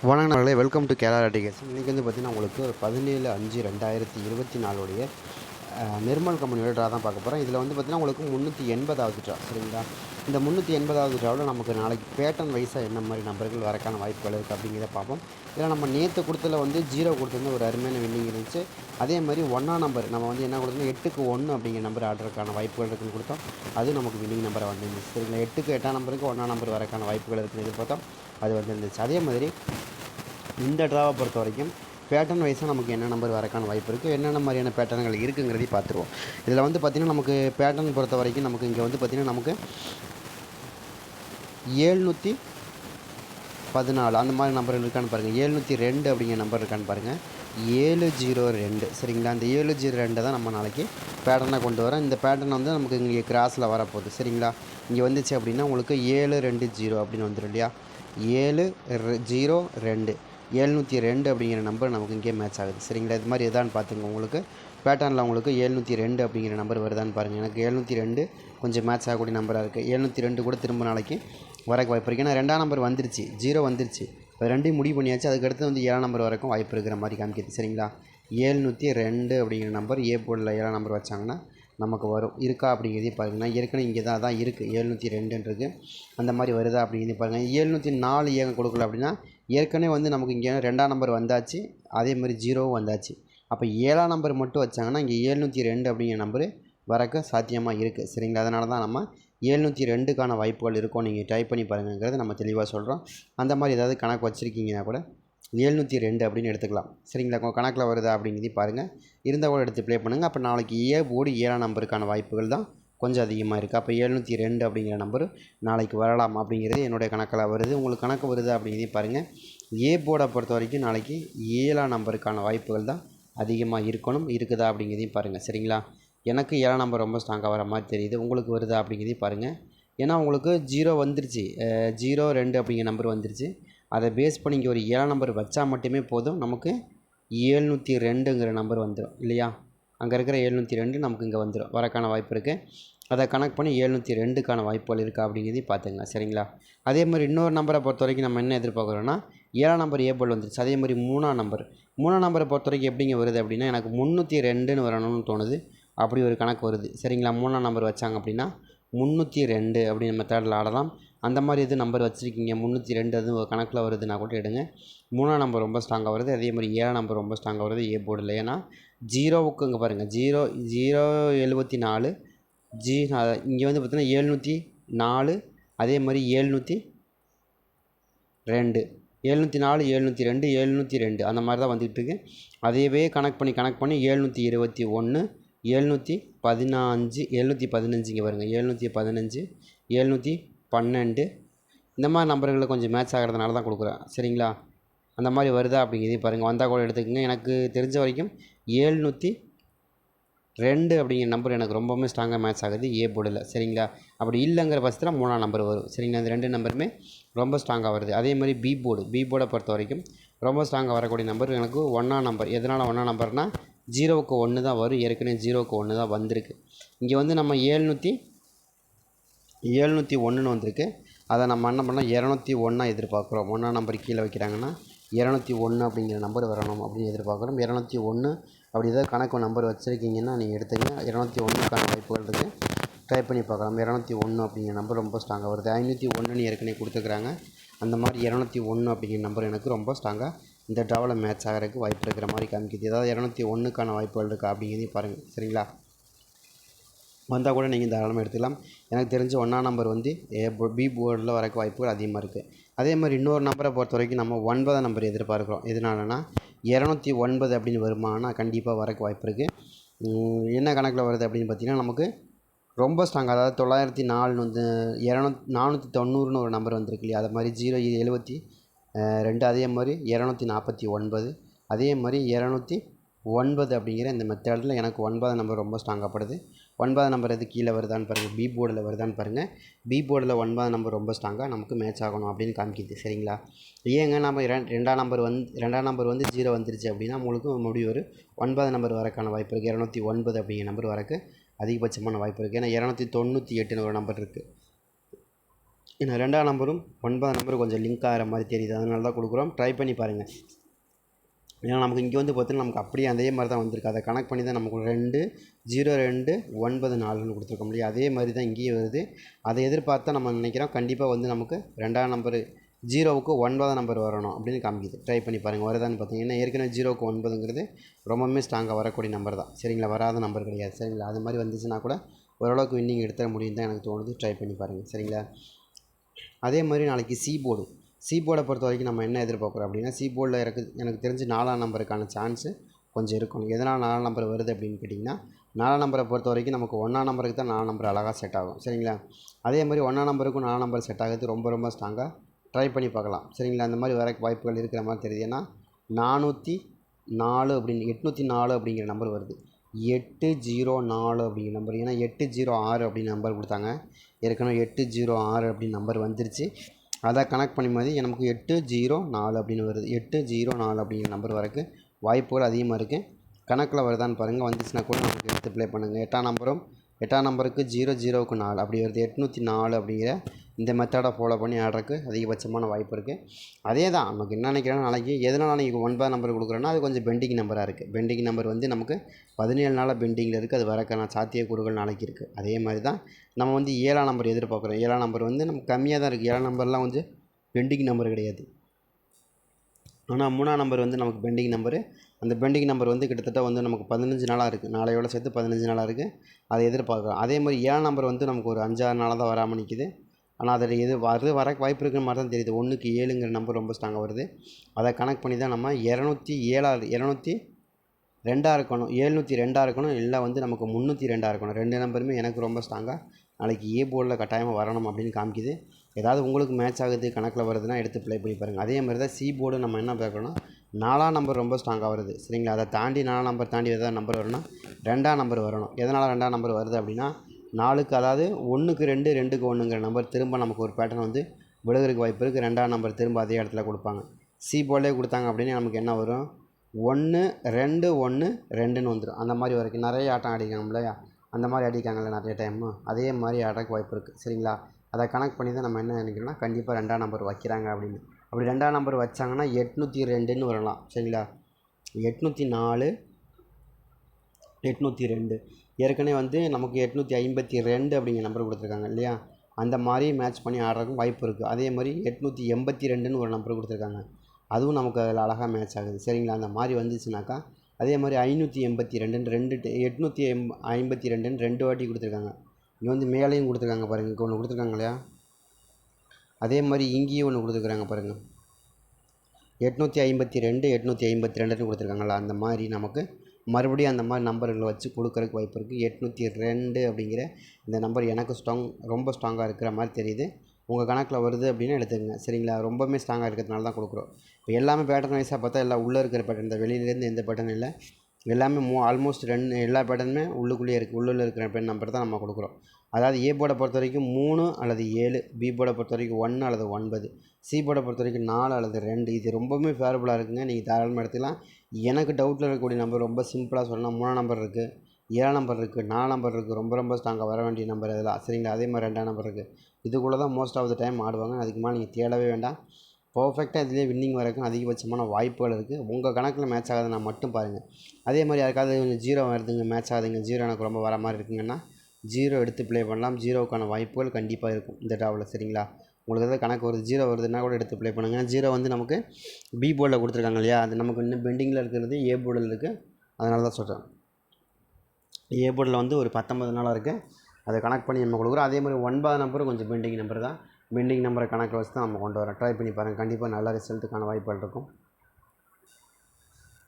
வணக்கம் நண்பர்களே welcome to Kerala decays இன்றைக்கி வந்து பார்த்திங்கன்னா உங்களுக்கு பதினேழு அஞ்சு ரெண்டாயிரத்தி இருபத்தி நாலுடைய நிர்மல் கம்பெனியோட ட்ரா தான் பார்க்க போகிறோம் இதில் வந்து பார்த்திங்கன்னா உங்களுக்கு முந்நூற்றி எண்பதாவது ட்ரா சரிங்களா? இந்த முந்நூற்றி எண்பதாவது ட்ராவில் நமக்கு நாளைக்கு பேட்டன் வைஸாக என்ன மாதிரி நம்பர்கள் வரக்கான வாய்ப்புகள் இருக்குது அப்படிங்கிறத பார்ப்போம். இதில் நம்ம நேற்று கொடுத்ததில் வந்து ஜீரோ கொடுத்துருந்து ஒரு அருமையான வின்னிங் இருந்துச்சு. அதே மாதிரி ஒன்றா நம்பர் நம்ம வந்து என்ன கொடுத்தோம் எட்டுக்கு ஒன்று அப்படிங்கிற நம்பர் ஆர்டருக்கான வாய்ப்புகள் இருக்குதுன்னு கொடுத்தோம். அது நமக்கு வின்னிங் நம்பராக வந்துருந்துச்சு சரிங்களா? எட்டுக்கு எட்டாம் நம்பருக்கு ஒன்றா நம்பர் வரக்கான வாய்ப்புகள் இருக்குதுன்னு எதிர்பார்த்தோம். அது வந்துருந்துச்சு. அதே மாதிரி இந்த ட்ராவை பொறுத்த வரைக்கும் பேட்டர்ன் வைஸாக நமக்கு என்ன நம்பர் வரக்கான வாய்ப்பு இருக்குது என்னென்ன மாதிரியான பேட்டர்ன்கள் இருக்குங்கிறதையும் பார்த்துருவோம். இதில் வந்து பார்த்திங்கன்னா நமக்கு பேட்டர்ன் பொறுத்த வரைக்கும் நமக்கு இங்கே வந்து பார்த்திங்கன்னா நமக்கு ஏழ்நூற்றி பதினாலு. அந்த மாதிரி நம்பர் இருக்கான்னு பாருங்கள் ஏழ்நூற்றி ரெண்டு அப்படிங்கிற நம்பர் இருக்கான்னு பாருங்கள் ஏழு ஜீரோ ரெண்டு. சரிங்களா? அந்த ஏழு ஜீரோ ரெண்டை தான் நம்ம நாளைக்கு பேட்டர்னாக கொண்டு வரோம். இந்த பேட்டர்ன் வந்து நமக்கு இங்கே கிராஸில் வரப்போகுது. சரிங்களா? இங்கே வந்துச்சு அப்படின்னா உங்களுக்கு ஏழு ரெண்டு ஜீரோ அப்படின்னு வந்துடும் இல்லையா? ஏழு ஜீரோ ரெண்டு. ஏழ்நூற்றி ரெண்டு அப்படிங்கிற நம்பர் நமக்கு இங்கே மேட்ச் ஆகுது. சரிங்களா? இது மாதிரி எதான்னு பார்த்துங்க உங்களுக்கு. பேட்டர்னில் உங்களுக்கு ஏழ்நூற்றி ரெண்டு அப்படிங்கிற நம்பர் வருதான்னு பாருங்கள் எனக்கு ஏழ்நூற்றி ரெண்டு கொஞ்சம் மேட்ச் ஆகக்கூடிய நம்பராக இருக்குது ஏழ்நூற்றி ரெண்டு கூட திரும்ப நாளைக்கு வரக்கு வாய்ப்பு இருக்குது ஏன்னா ரெண்டாம் நம்பர் வந்துருச்சு. ஜீரோ வந்துருச்சு. அது ரெண்டையும் முடிவு பண்ணியாச்சு. அதுக்கடுத்து வந்து ஏழாம் நம்பர் வரைக்கும் வாய்ப்பு இருக்கிற மாதிரி காமிக்குது. சரிங்களா? ஏழ்நூற்றி ரெண்டு அப்படிங்கிற நம்பர் ஏ போர்டில் ஏழாம் நம்பர் வச்சாங்கன்னா நமக்கு வரும். இருக்கா அப்படிங்கிறதையும் பாருங்கன்னா ஏற்கனவே இங்கே தான் தான் இருக்குது ஏழ்நூற்றி ரெண்டுன்றது. அந்த மாதிரி வருதா அப்படிங்கிறதையும் பாருங்கள் ஏழ்நூற்றி நாலு ஏங்க கொடுக்கல அப்படின்னா ஏற்கனவே வந்து நமக்கு இங்கே ரெண்டாம் நம்பர் வந்தாச்சு. அதே மாதிரி ஜீரோவும் வந்தாச்சு. அப்போ ஏழாம் நம்பர் மட்டும் வச்சாங்கன்னா இங்கே ஏழ்நூற்றி ரெண்டு அப்படிங்கிற நம்பரு வரக்க சாத்தியமாக இருக்குது சரிங்களா? அதனால தான் நம்ம ஏழ்நூற்றி ரெண்டுக்கான வாய்ப்புகள் இருக்கும். நீங்கள் டைப் பண்ணி பாருங்கிறத நம்ம தெளிவாக சொல்கிறோம் அந்த மாதிரி ஏதாவது கணக்கு வச்சுருக்கீங்கன்னா கூட ஏழ்நூற்றி ரெண்டு அப்படின்னு எடுத்துக்கலாம். சரிங்களா? உங்கள் கணக்கில் வருதா அப்படிங்கிறதையும் பாருங்கள் இருந்தால் கூட எடுத்து ப்ளே பண்ணுங்கள் அப்போ நாளைக்கு ஏ போர்டு ஏழாம் நம்பருக்கான வாய்ப்புகள் தான் கொஞ்சம் அதிகமாக இருக்குது அப்போ எழுநூற்றி ரெண்டு அப்படிங்கிற நம்பர் நாளைக்கு வரலாம் அப்படிங்கிறது என்னுடைய கணக்கில் வருது. உங்களுக்கு கணக்கு வருது அப்படிங்கிறதையும் பாருங்கள் ஏ போர்டை பொறுத்த வரைக்கும் நாளைக்கு ஏழாம் நம்பருக்கான வாய்ப்புகள் தான் அதிகமாக இருக்கணும் இருக்குதா அப்படிங்கிறதையும் பாருங்கள் சரிங்களா? எனக்கு ஏழாம் நம்பர் ரொம்ப ஸ்ட்ராங்காக வர மாதிரி தெரியுது. உங்களுக்கு வருதா அப்படிங்கிறதையும் பாருங்கள் ஏன்னா உங்களுக்கு ஜீரோ வந்துருச்சு. ஜீரோ ரெண்டு அப்படிங்கிற நம்பர் வந்துருச்சு. அதை பேஸ் பண்ணி இங்கே ஒரு ஏழாம் நம்பர் வச்சா மட்டுமே போதும். நமக்கு ஏழ்நூற்றி ரெண்டுங்கிற நம்பர் வந்துடும் இல்லையா? அங்கே இருக்கிற எழுநூற்றி ரெண்டு நமக்கு இங்கே வந்துடும் வரக்கான வாய்ப்பு இருக்குது அதை கனெக்ட் பண்ணி எழுநூற்றி ரெண்டுக்கான வாய்ப்புகள் இருக்கா அப்படிங்கிறதையும் பார்த்துங்க சரிங்களா? அதே மாதிரி இன்னொரு நம்பரை பொறுத்த வரைக்கும் நம்ம என்ன எதிர்பார்க்குறோன்னா ஏழாம் நம்பர் ஏ போல் வந்துருச்சு. அதே மாதிரி மூணாம் நம்பர் மூணாம் நம்பரை பொறுத்த வரைக்கும் எப்படிங்க வருது அப்படின்னா எனக்கு முந்நூற்றி ரெண்டுன்னு வரணும்னு தோணுது. அப்படி ஒரு கணக்கு வருது சரிங்களா? மூணாம் நம்பர் வச்சாங்க அப்படின்னா முந்நூற்றி ரெண்டு அப்படின்னு மெத்தடில் ஆடலாம். அந்த மாதிரி எதுவும் நம்பர் வச்சுருக்கீங்க? முந்நூற்றி ரெண்டு அதுவும் கணக்கில் வருதுன்னா கூட எடுங்க. மூணாம் நம்பர் ரொம்ப ஸ்ட்ராங்காக வருது. அதே மாதிரி ஏழாம் நம்பர் ரொம்ப ஸ்ட்ராங்காக வருது. ஏ போர்டில் ஏன்னா ஜீரோவுக்கு இங்கே பாருங்கள் ஜீரோ ஜீரோ எழுபத்தி நாலு ஜி இங்கே வந்து பார்த்தீங்கன்னா ஏழ்நூற்றி நாலு அதே மாதிரி ஏழ்நூற்றி ரெண்டு. எழுநூற்றி நாலு எழுநூற்றி ரெண்டு எழுநூற்றி ரெண்டு. அந்த மாதிரி தான் வந்துக்கிட்டு இருக்கு. அதையவே கனெக்ட் பண்ணி கனெக்ட் பண்ணி எழுநூற்றி இருபத்தி ஒன்று எழுநூற்றி பதினஞ்சு எழுநூற்றி பதினஞ்சு இங்கே பாருங்கள் எழுநூற்றி பதினஞ்சு எழுநூற்றி பன்னெண்டு. இந்த மாதிரி நம்பர்களில் கொஞ்சம் மேட்ச் ஆகிறதுனால தான் கொடுக்குறேன். சரிங்களா? அந்த மாதிரி வருதா அப்படிங்கிறதையும் பாருங்கள் வந்தால் கூட எடுத்துக்கோங்க. எனக்கு தெரிஞ்ச வரைக்கும் ஏழ்நூற்றி ரெண்டு அப்படிங்கிற நம்பர் எனக்கு ரொம்பவுமே ஸ்ட்ராங்காக மேட்ச் ஆகுது. ஏ போர்டில் சரிங்களா? அப்படி இல்லைங்கிற பட்சத்தில் மூணாம் நம்பர் வரும். சரிங்களா? இந்த ரெண்டு நம்பருமே ரொம்ப ஸ்ட்ராங்காக வருது. அதே மாதிரி பி போர்டு பி போர்டை பொறுத்த வரைக்கும் ரொம்ப ஸ்ட்ராங்காக வரக்கூடிய நம்பர் எனக்கு ஒன்றாம் நம்பர். எதனால் ஒன்றாம் நம்பர்னால் ஜீரோவுக்கு ஒன்று தான் வரும். ஏற்கனவே ஜீரோவுக்கு ஒன்று தான் வந்திருக்கு. இங்கே வந்து நம்ம ஏழ்நூற்றி ஏழ்நூற்றி ஒன்றுன்னு வந்திருக்கு. அதை நம்ம என்ன பண்ணோம்? இரநூத்தி ஒன்றா எதிர்பார்க்குறோம். ஒன்றா நம்பர் கீழே வைக்கிறாங்கன்னா இரநூத்தி ஒன்று அப்படிங்கிற நம்பர் வரணும் அப்படின்னு எதிர்பார்க்குறோம். இரநூத்தி ஒன்று அப்படி ஏதாவது கணக்கு நம்பர் வச்சுருக்கீங்கன்னா நீங்கள் எடுத்துங்க இரநூத்தி ஒன்றுக்கான வாய்ப்புகள் இருக்குது ட்ரை பண்ணி பார்க்கலாம். இரநூத்தி ஒன்று அப்படிங்கிற நம்பர் ரொம்ப ஸ்ட்ராங்காக வருது. ஐநூற்றி ஒன்றுன்னு ஏற்கனவே கொடுத்துருக்குறாங்க. அந்த மாதிரி இரநூத்தி ஒன்று அப்படிங்கிற நம்பர் எனக்கு ரொம்ப ஸ்ட்ராங்காக இந்த ட்ராவில் மேட்ச் ஆகிறதுக்கு வாய்ப்பு இருக்கிற மாதிரி காமிக்குது. ஏதாவது இரநூத்தி ஒன்றுக்கான வாய்ப்புகள் இருக்கா அப்படிங்கிறதையும் பாருங்கள் சரிங்களா? வந்தால் கூட நீங்கள் தாராளமாக எடுத்துக்கலாம். எனக்கு தெரிஞ்ச ஒன்றாம் நம்பர் வந்து ஏ பி போர்டில் வரக்கு வாய்ப்புகள் அதிகமாக இருக்குது அதே மாதிரி இன்னொரு நம்பரை பொறுத்த வரைக்கும் நம்ம ஒன்பதாம் நம்பர் எதிர்பார்க்குறோம். எதனாலனா இரநூத்தி ஒன்பது அப்படின்னு வருமானா கண்டிப்பாக வரக்கு வாய்ப்பு இருக்குது என்ன கணக்கில் வருது அப்படின்னு பார்த்தீங்கன்னா நமக்கு ரொம்ப ஸ்ட்ராங் அதாவது தொள்ளாயிரத்தி நாலு வந்து இரநூத் நானூற்றி தொண்ணூறுன்னு ஒரு நம்பர் வந்திருக்கு இல்லையா? அது மாதிரி ஜீரோ எழுபத்தி ரெண்டு அதே மாதிரி இரநூத்தி நாற்பத்தி ஒன்பது அதே மாதிரி இரநூத்தி ஒன்பது அப்படிங்கிற இந்த மெத்தடில் எனக்கு ஒன்பதாம் நம்பர் ரொம்ப ஸ்ட்ராங்காகப்படுது ஒன்பதாம் நம்பர் எது கீழே வருதான்னு பாருங்கள் பி போர்டில் வருதான்னு பாருங்கள் பி போர்டில் ஒன்பதாம் நம்பர் ரொம்ப ஸ்ட்ராங்காக நமக்கு மேட்ச் ஆகணும் அப்படின்னு காமிக்கிது. சரிங்களா? ஏங்க நம்ம ரெண்டாம் நம்பர் வந்து ரெண்டாம் நம்பர் வந்து ஜீரோ வந்துருச்சு அப்படின்னா உங்களுக்கு மறுபடியும் ஒரு ஒன்பதாம் நம்பர் வரக்கான வாய்ப்பு இருக்குது இரநூத்தி ஒன்பது அப்படிங்கிற நம்பர் வரக்கு அதிகபட்சமான வாய்ப்பு இருக்குது ஏன்னா இரநூத்தி தொண்ணூற்றி எட்டுன்னு ஒரு நம்பர் இருக்குது ஏன்னா ரெண்டாம் நம்பரும் ஒன்பதாம் நம்பரும் கொஞ்சம் லிங்க் ஆகிற மாதிரி தெரியுது. அதனால தான் கொடுக்குறோம். ட்ரை பண்ணி பாருங்கள் ஏன்னா நமக்கு இங்கே வந்து பார்த்தீங்கன்னா நமக்கு அப்படியே அதே மாதிரி தான் வந்திருக்கு. அதை கனெக்ட் பண்ணி தான் நமக்கு ரெண்டு ஜீரோ ரெண்டு ஒன்பது நாலுன்னு கொடுத்துருக்க முடியும். அதே மாதிரி தான் இங்கேயும் வருது. அதை எதிர்பார்த்தா நம்ம நினைக்கிறோம் கண்டிப்பாக வந்து நமக்கு ரெண்டாம் நம்பரு ஜீரோவுக்கு ஒன்பதாம் நம்பர் வரணும் அப்படின்னு காமிக்குது. ட்ரை பண்ணி பாருங்கள் வருதான்னு பார்த்தீங்கன்னா ஏற்கனவே ஜீரோவுக்கு ஒன்பதுங்கிறது ரொம்பவுமே ஸ்ட்ராங்காக வரக்கூடிய நம்பர் தான். சரிங்களா? வராத நம்பர் கிடையாது. சரிங்களா? அது மாதிரி வந்துச்சுன்னா கூட ஓரளவுக்கு வின்னிங் எடுத்துட முடியும் தான் எனக்கு தோணுது. ட்ரை பண்ணி பாருங்கள் சரிங்களா? அதே மாதிரி நாளைக்கு சி போர்டு சி போர்டை பொறுத்த வரைக்கும் நம்ம என்ன எதிர்பார்க்குறோம் அப்படின்னா சி போர்டில் எனக்கு எனக்கு தெரிஞ்சு நாலாம் நம்பருக்கான சான்ஸு கொஞ்சம் இருக்கும். எதனால் நாலாம் நம்பர் வருது அப்படின்னு கேட்டிங்கன்னா நாலாம் நம்பரை பொறுத்த வரைக்கும் நமக்கு ஒன்றாம் நம்பருக்கு தான் நாலாம் நம்பர் அழகாக செட் ஆகும். சரிங்களா? அதே மாதிரி ஒன்றாம் நம்பருக்கும் நாலாம் நம்பர் செட் ஆகிறது ரொம்ப ரொம்ப ஸ்ட்ராங்காக ட்ரை பண்ணி பார்க்கலாம். சரிங்களா? அந்த மாதிரி வர வாய்ப்புகள் இருக்கிற மாதிரி தெரியுது. ஏன்னா நானூற்றி நாலு அப்படின்னு எட்நூற்றி நாலு அப்படிங்கிற நம்பர் வருது. எட்டு ஜீரோ நாலு அப்படிங்கிற நம்பர் ஏன்னா எட்டு ஜீரோ ஆறு அப்படின்னு நம்பர் கொடுத்தாங்க. ஏற்கனவே எட்டு ஜீரோ ஆறு அப்படின்னு நம்பர் வந்துருச்சு. அதை கனெக்ட் பண்ணும்போது நமக்கு எட்டு ஜீரோ நாலு அப்படின்னு வருது. எட்டு ஜீரோ நாலு அப்படிங்கிற நம்பர் வரக்கு வாய்ப்புகள் அதிகமாக இருக்குது கணக்கில் வருதான்னு பாருங்கள் வந்துச்சுன்னா கூட நமக்கு எடுத்து ப்ளே பண்ணுங்கள் எட்டாம் நம்பரும் எட்டாம் நம்பருக்கு ஜீரோ ஜீரோவுக்கு நாலு அப்படி வருது. எட்நூற்றி நாலு அப்படிங்கிற இந்த மெத்தடை ஃபாலோ பண்ணி ஆடுறதுக்கு அதிகபட்சமான வாய்ப்பு இருக்குது அதே தான் நமக்கு என்ன நினைக்கிறேன்னா நாளைக்கு எதனால் நாளைக்கு ஒன்பதாம் நம்பர் கொடுக்குறோன்னா அது கொஞ்சம் பெண்டிங் நம்பராக இருக்குது பெண்டிங் நம்பர் வந்து நமக்கு பதினேழு நாளாக பெண்டிங்கில் இருக்குது அது வரக்கான சாத்தியக்கூறுகள் நாளைக்கு இருக்குது அதே மாதிரி தான் நம்ம வந்து ஏழாம் நம்பர் எதிர்பார்க்குறோம். ஏழாம் நம்பர் வந்து நமக்கு கம்மியாக தான் இருக்குது ஏழாம் நம்பர்லாம் கொஞ்சம் பெண்டிங் நம்பர் கிடையாது. ஆனால் மூணாம் நம்பர் வந்து நமக்கு பெண்டிங் நம்பரு அந்த பெண்டிங் நம்பர் வந்து கிட்டத்தட்ட வந்து நமக்கு பதினஞ்சு நாளாக இருக்குது நாளையோட சேர்த்து பதினஞ்சு நாளாக இருக்குது அதை எதிர்பார்க்குறோம். அதே மாதிரி ஏழாம் நம்பர் வந்து நமக்கு ஒரு அஞ்சாறு நாளாக தான் வராமல் நிற்கிது ஆனால் அதில் எது வரது வர வாய்ப்பு இருக்கிற மாதிரி தான் தெரியுது. ஒன்றுக்கு ஏழுங்கிற நம்பர் ரொம்ப ஸ்ட்ராங்காக வருது. அதை கனெக்ட் பண்ணி தான் நம்ம இரநூத்தி ஏழாவது இரநூத்தி ரெண்டாக இருக்கணும் ஏழ்நூற்றி ரெண்டாக இருக்கணும் இல்லை வந்து நமக்கு முந்நூற்றி ரெண்டாக இருக்கணும். ரெண்டு நம்பருமே எனக்கு ரொம்ப ஸ்ட்ராங்காக நாளைக்கு ஏ போர்டில் கட்டாயமாக வரணும் அப்படின்னு காமிக்குது. ஏதாவது உங்களுக்கு மேட்ச் ஆகுது கணக்கில் வருதுன்னா எடுத்து ப்ளே பண்ணி பாருங்கள் அதே மாதிரி தான் சி போர்டு நம்ம என்ன பார்க்கணும் நாலாம் நம்பர் ரொம்ப ஸ்ட்ராங்காக வருது. சரிங்களா? அதை தாண்டி நாலாம் நம்பர் தாண்டி எதாவது நம்பர் வரணும்னா ரெண்டாம் நம்பர் வரணும். எதனால் ரெண்டாம் நம்பர் வருது அப்படின்னா நாலுக்கு அதாவது ஒன்றுக்கு ரெண்டு ரெண்டுக்கு ஒன்றுங்கிற நம்பர் திரும்ப நமக்கு ஒரு பேட்டர்ன் வந்து விழுகிறதுக்கு வாய்ப்பு இருக்குது ரெண்டாம் நம்பர் திரும்ப அதே இடத்துல கொடுப்பாங்க. சி போலே கொடுத்தாங்க அப்படின்னு நமக்கு என்ன வரும்? ஒன்று ரெண்டு ஒன்று ரெண்டுன்னு வந்துடும் அந்த மாதிரி வரைக்கும். நிறைய ஆட்டம் ஆடிக்காங்க இல்லையா? அந்த மாதிரி அடிக்காங்கல்ல நிறைய டைமு அதே மாதிரி ஆடக்கு வாய்ப்பு இருக்குது சரிங்களா? அதை கனெக்ட் பண்ணி தான் நம்ம என்ன நினைக்கிறோம்னா கண்டிப்பாக ரெண்டாம் நம்பர் வைக்கிறாங்க அப்படின்னு. அப்படி ரெண்டாம் நம்பர் வச்சாங்கன்னா எட்நூற்றி ரெண்டுன்னு வரலாம். சரிங்களா? எட்நூற்றி நாலு எட்நூற்றி ரெண்டு. ஏற்கனவே வந்து நமக்கு எட்நூற்றி ஐம்பத்தி ரெண்டு அப்படிங்கிற நம்பர் கொடுத்துருக்காங்க இல்லையா? அந்த மாதிரி மேட்ச் பண்ணி ஆடுறதுக்கும் வாய்ப்பு இருக்குது அதே மாதிரி எட்நூற்றி எண்பத்தி ரெண்டுன்னு ஒரு நம்பர் கொடுத்துருக்காங்க. அதுவும் நமக்கு அதில் அழகாக மேட்ச் ஆகுது. சரிங்களா? அந்த மாதிரி வந்துச்சுனாக்கா அதே மாதிரி ஐநூற்றி எண்பத்தி ரெண்டுன்னு ரெண்டு எட்நூற்றி எம் ஐம்பத்தி ரெண்டுன்னு ரெண்டு வாட்டி கொடுத்துருக்காங்க. இங்கே வந்து மேலேயும் கொடுத்துருக்காங்க பாருங்கள் இங்கே ஒன்று கொடுத்துருக்காங்க இல்லையா? அதே மாதிரி இங்கேயும் ஒன்று கொடுத்துருக்குறாங்க பாருங்கள் எட்நூற்றி ஐம்பத்தி ரெண்டு எட்நூற்றி ஐம்பத்தி ரெண்டுன்னு கொடுத்துருக்காங்களா அந்த மாதிரி நமக்கு மறுபடியும் அந்த மாதிரி நம்பர்களை வச்சு கொடுக்கறதுக்கு வாய்ப்பு இருக்குது எட்நூற்றி ரெண்டு அப்படிங்கிற இந்த நம்பர் எனக்கு ஸ்ட்ராங் ரொம்ப ஸ்ட்ராங்காக இருக்கிற மாதிரி தெரியுது. உங்கள் கணக்கில் வருது அப்படின்னு எடுத்துக்கங்க. சரிங்களா? ரொம்பவுமே ஸ்ட்ராங்காக இருக்கிறதுனால தான் கொடுக்குறோம். இப்போ எல்லாமே பேட்டர்ன் வைஸாக பார்த்தா எல்லாம் உள்ளே இருக்கிற பேட்டர்ன் இந்த வெளியிலேருந்து எந்த பேட்டர்ன் இல்லை. எல்லாமே மூ ஆல்மோஸ்ட் ரெண்டு எல்லா பேட்டர்னுமே உள்ளுக்குள்ளேயே இருக்குது உள்ளுள்ள இருக்கிற பேட்டர்ன் நம்பர் தான் நம்ம கொடுக்குறோம். அதாவது ஏ போர்டை பொறுத்த வரைக்கும் மூணு அல்லது ஏழு பி போர்டை பொறுத்த வரைக்கும் ஒன்று அல்லது ஒன்பது சி போர்டை பொறுத்த வரைக்கும் நாலு அல்லது ரெண்டு. இது ரொம்பவுமே ஃபேவரபுளாக இருக்குங்க. நீங்கள் தாராளமாக எடுத்துக்கலாம். எனக்கு டவுட்டில் இருக்கக்கூடிய நம்பர் ரொம்ப சிம்பிளாக சொல்லணும் மூணாம் நம்பர் இருக்குது ஏழாம் நம்பர் இருக்குது நாலாம் நம்பர் இருக்குது ரொம்ப ரொம்ப ஸ்ட்ராங்காக வர வேண்டிய நம்பர் இதெல்லாம் சரிங்களா அதே மாதிரி ரெண்டாம் நம்பர் இருக்குது இதுக்குள்ளே தான் மோஸ்ட் ஆஃப் த டைம் ஆடுவாங்க. அதுக்கு மேலே நீங்கள் தேடவே வேண்டாம். பர்ஃபெக்டாக இதுலேயே வின்னிங் வரக்கும் அதிகபட்சமான வாய்ப்புகள் இருக்குது உங்கள் கணக்கில் மேட்ச் ஆகாதுன்னா மட்டும் பாருங்கள் அதே மாதிரி யாருக்காவது கொஞ்சம் ஜீரோ வருதுங்க மேட்ச் ஆகுதுங்க ஜீரோ எனக்கு ரொம்ப வர மாதிரி இருக்குங்கன்னா ஜீரோ எடுத்து ப்ளே பண்ணலாம். ஜீரோவுக்கான வாய்ப்புகள் கண்டிப்பாக இருக்கும். இந்த டாவில் சரிங்களா? உங்களுக்கு எதாவது கணக்கு வருது ஜீரோ வருதுன்னா கூட எடுத்து ப்ளே பண்ணுங்கள் ஜீரோ வந்து நமக்கு பி போர்டில் கொடுத்துருக்காங்க இல்லையா? அது நமக்கு இன்னும் பெண்டிங்கில் இருக்கிறது ஏ போர்டில் இருக்குது அதனால தான் சொல்கிறேன் ஏ போர்டில் வந்து ஒரு பத்தொம்பது நாளாக இருக்குது அதை கனெக்ட் பண்ணி நம்ம கொடுக்குறோம். அதே மாதிரி ஒன்பது நம்பரும் கொஞ்சம் பெண்டிங் நம்பர் தான். பெண்டிங் நம்பரை கணக்கில் வச்சு தான் நம்ம கொண்டு வரோம். ட்ரை பண்ணி பாருங்கள் கண்டிப்பாக நல்ல ரிசல்ட்டுக்கான வாய்ப்புகள் இருக்கும்.